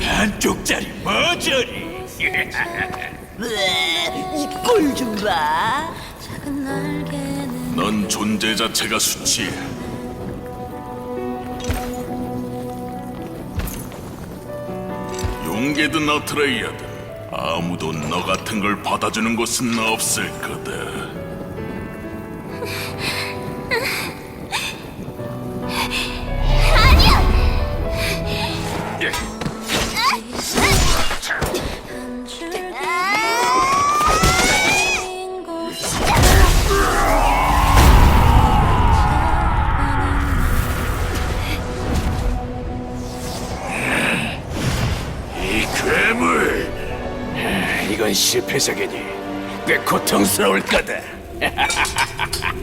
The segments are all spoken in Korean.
한쪽짜리 머저리. 이꼴 좀 봐. 넌 존재 자체가 수치해 용계든 어트레이아든 아무도 너 같은 걸 받아주는 곳은 없을 거다 괴물 이건 실패작이니 꽤 고통스러울 거다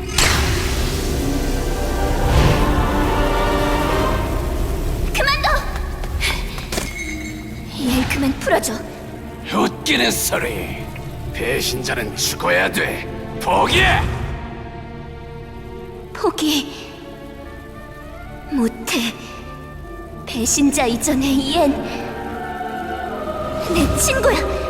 그만둬! 얘 그만 풀어줘. 웃기는 소리 배신자는 죽어야 돼 포기해 포기 못해. 배신자 이전에 얜 내 친구야.